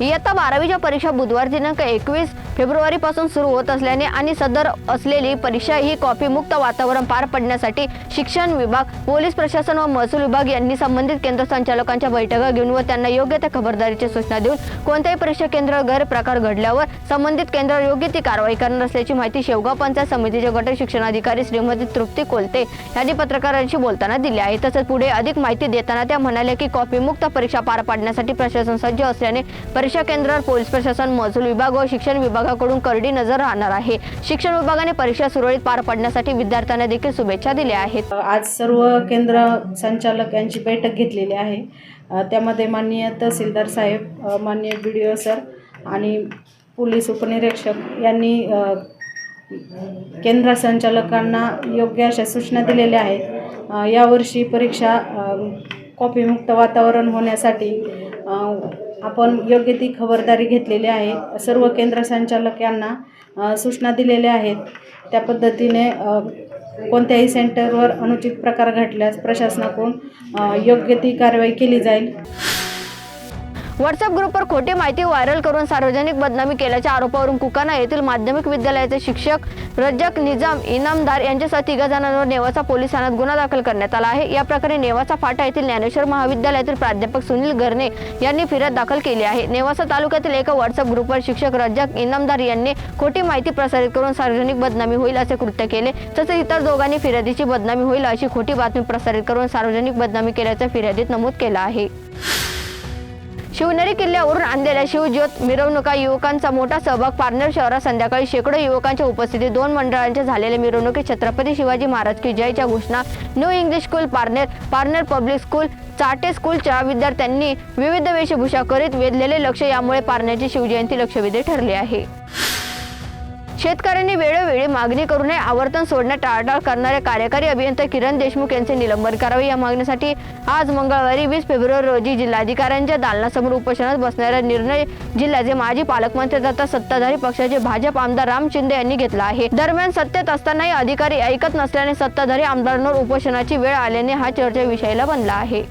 इयत्ता बारावीच्या परीक्षा बुधवार दिनांक एकवीस फेब्रुवारीपासून सुरू होत असल्याने आणि सदर असलेली परीक्षा ही कॉपीमुक्त वातावरण पार पडण्यासाठी शिक्षण विभाग पोलीस प्रशासन व महसूल विभाग यांनी संबंधित केंद्र संचालकांच्या बैठका घेऊन व त्यांना योग्य त्या खबरदारीची सूचना देऊन कोणत्याही परीक्षा केंद्र गैरप्रकार घडल्यावर संबंधित केंद्र योग्य ती कारवाई करणार असल्याची माहिती शेवगाव पंचायत समितीचे गट शिक्षणाधिकारी श्रीमती तृप्ती कोलते यांनी पत्रकारांशी बोलताना दिली आहे. तसेच पुढे अधिक माहिती देताना त्या म्हणाल्या की कॉपीमुक्त परीक्षा पार पाडण्यासाठी प्रशासन सज्ज असल्याने परीक्षा केंद्रावर पोलीस प्रशासन महसूल विभाग व शिक्षण विभागाकडून करडी नजर राहणार आहे. शिक्षण विभागाने परीक्षा सुरळीत पार पाडण्यासाठी विद्यार्थ्यांना देखील शुभेच्छा दिल्या आहेत. आज सर्व केंद्र संचालक यांची बैठक घेतलेली आहे. त्यामध्ये माननीय तहसीलदार साहेब माननीय बी डी ओ सर आणि पोलीस उपनिरीक्षक यांनी केंद्र संचालकांना योग्य अशा सूचना दिलेल्या आहेत. यावर्षी परीक्षा कॉपीमुक्त वातावरण होण्यासाठी आपण योग्य ती खबरदारी घेतलेली आहे. सर्व केंद्र संचालक यांना सूचना दिलेल्या आहेत. त्या पद्धतीने कोणत्याही सेंटरवर अनुचित प्रकार घडल्यास प्रशासनाकडून योग्य ती कारवाई केली जाईल. व्हॉट्सअप ग्रुपवर खोटी माहिती व्हायरल करून सार्वजनिक बदनामी केल्याच्या आरोपावरून कुकाना येथील माध्यमिक विद्यालयाचे शिक्षक रज्जक निजाम इनामदार यांच्यासह तिघा जणांवर नेवासा पोलीस ठाण्यात गुन्हा दाखल करण्यात आला आहे. या प्रकरणी नेवासा फाटा येथील ज्ञानेश्वर महाविद्यालयातील प्राध्यापक सुनील गरणे यांनी फिर्याद दाखल केली आहे. नेवासा तालुक्यातील एका व्हॉट्सअप ग्रुपवर शिक्षक रज्जक इनामदार यांनी खोटी माहिती प्रसारित करून सार्वजनिक बदनामी होईल असे कृत्य केले तसेच इतर दोघांनी फिर्यादीची बदनामी होईल अशी खोटी बातमी प्रसारित करून सार्वजनिक बदनामी केल्याचं फिर्यादीत नमूद केलं आहे. शिवनेरी किल्ल्यावरून आणलेल्या शिवज्योत मिरवणुका युवकांचा मोठा सहभाग पारनेर शहरात संध्याकाळी शेकडो युवकांच्या उपस्थितीत दोन मंडळांच्या झालेल्या मिरवणुकीत छत्रपती शिवाजी महाराज की जयच्या घोषणा new English school Parner Parner public school Chate स्कूलच्या विद्यार्थ्यांनी विविध वेशभूषा करीत वेधलेले लक्ष यामुळे पारनेरची शिवजयंती लक्षवेधी ठरली आहे. शेतकऱ्यांनी वेळोवेळी मागणी करू नये आवर्तन सोडण्यात टाळाटाळ करणारे कार्यकारी अभियंता किरण देशमुख यांचे निलंबन करावे. या मागणीसाठी आज मंगळवारी वीस फेब्रुवारी रोजी जिल्हाधिकाऱ्यांच्या दालनासमोर उपोषणात बसणारा निर्णय जिल्ह्याचे माजी पालकमंत्री तथा सत्ताधारी पक्षाचे भाजप आमदार राम शिंदे यांनी घेतला आहे. दरम्यान सत्तेत असतानाही अधिकारी ऐकत नसल्याने सत्ताधारी आमदारांवर उपोषणाची वेळ आल्याने हा चर्चा विषयाला बनला आहे.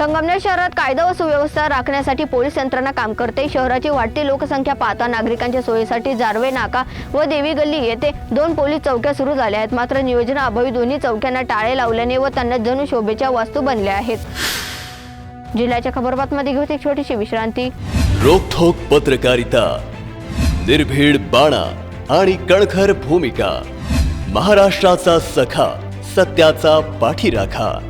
संगमनेर शहरात कायदा व सुव्यवस्था राखण्यासाठी पोलीस यंत्रणा काम करते. शहराची वाढती लोकसंख्या पाहता नागरिकांच्या सोयीसाठी जारवे नाका व देवी गल्ली येथे दोन पोलीस चौक्या सुरू झाल्या आहेत. मात्र नियोजनाअभावी दोन्ही चौक्यांना टाळे लावल्याने व त्यांना जणू शोभेच्या वास्तू बनल्या आहेत. जिल्ह्याच्या खबरबातमध्ये घेऊ एक छोटीशी विश्रांती. रोखोक पत्रकारिता निर्भीड बाणा आणि कणखर भूमिका महाराष्ट्राचा सखा सत्याचा पाठीराखा.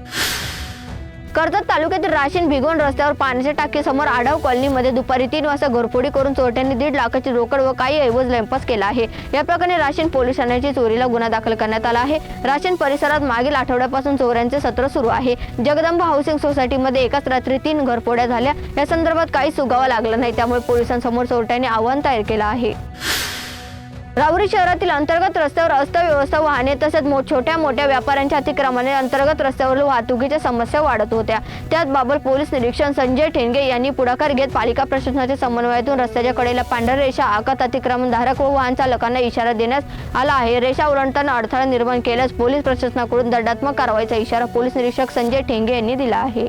कर्जत तालुक्यातील राशीन भिगवण रस्त्यावर पाण्याच्या टाकीसमोर आढाव कॉलनीमध्ये दुपारी तीन वाजता घरफोडी करून चोरट्यांनी दीड लाखाची रोकड व काही ऐवज लंपास केला आहे. या प्रकरणी राशीन पोलीस ठाण्याची चोरीला गुन्हा दाखल करण्यात आला आहे. राशीन परिसरात मागील आठवड्यापासून चोऱ्यांचे सत्र सुरू आहे. जगदंबा हाऊसिंग सोसायटीमध्ये एकाच रात्री तीन घरफोड्या झाल्या. या संदर्भात काही सुगावा लागला नाही. त्यामुळे पोलिसांसमोर चोरट्यांनी आव्हान तयार केलं आहे. राहुरी शहरातील अंतर्गत रस्त्यावर अस्तव्यवस्था वाहने तसेच मो छोट्या मोठ्या व्यापाऱ्यांच्या अतिक्रमाने अंतर्गत रस्त्यावरील वाहतुकीच्या समस्या वाढत होत्या. त्याचबाबत पोलीस निरीक्षण संजय ठेंगे यांनी पुढाकार घेत पालिका प्रशासनाच्या समन्वयातून रस्त्याच्या कडेला पांढऱ्या रेषा आकात अतिक्रमणधारक व वाहन चालकांना इशारा देण्यात आला आहे. रेषा ओलांडताना अडथळा निर्माण केल्यास पोलीस प्रशासनाकडून दंडात्मक कारवाईचा इशारा पोलीस निरीक्षक संजय ठेंगे यांनी दिला आहे.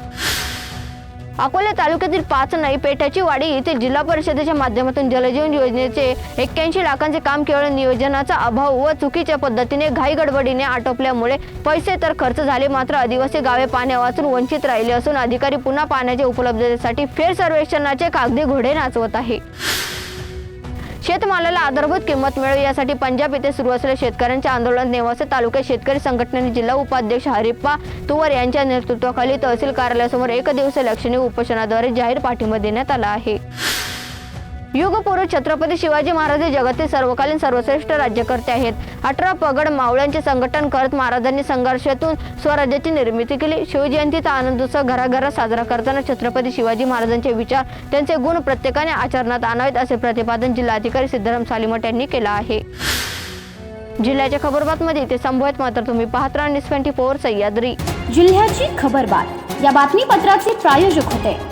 अकोले तालुक्यातील पाच नई पेठाची वाडी येथील जिल्हा परिषदेच्या माध्यमातून जलजीवन योजनेचे एक्क्याऐंशी लाखांचे काम केवळ नियोजनाचा अभाव व चुकीच्या पद्धतीने घाई गडबडीने आटोपल्यामुळे पैसे तर खर्च झाले मात्र आदिवासी गावे पाण्यावाचून वंचित राहिले असून अधिकारी पुन्हा पाण्याच्या उपलब्धतेसाठी फेर सर्वेक्षणाचे कागदी घोडे नाचवत आहे. शेतमालाला आधारभूत किंमत मिळेल यासाठी पंजाब येथे सुरू असलेल्या शेतकऱ्यांच्या आंदोलन नेवासे तालुक्यात शेतकरी संघटनेने जिल्हा उपाध्यक्ष हरिप्पा तुवर यांच्या नेतृत्वाखाली तहसील कार्यालयासमोर एक दिवसीय लक्षणीय उपोषणाद्वारे जाहीर पाठिंबा देण्यात आला आहे. युगपुरुष छत्रपती शिवाजी महाराज हे जगातील सर्वकालीन सर्वश्रेष्ठ राज्यकर्ते आहेत. अठरा पगड मावळ्यांचे संघटन करत महाराजांनी संघर्षातून स्वराज्याची निर्मिती केली. शिवजयंतीचा आनंदोत्सव घराघरात साजरा करताना छत्रपती शिवाजी महाराजांचे विचार त्यांचे गुण प्रत्येकाने आचरणात आणावेत असे प्रतिपादन जिल्हाधिकारी सिद्धराम सालीमठ यांनी केलं आहे. जिल्ह्याच्या खबरबातमध्ये ते संभवत मात्र तुम्ही पाहत राहा न्यूज ट्वेंटी फोर सह्याद्री. जिल्ह्याची खबरबात. या बातमीपत्राचे प्रायोजक होते.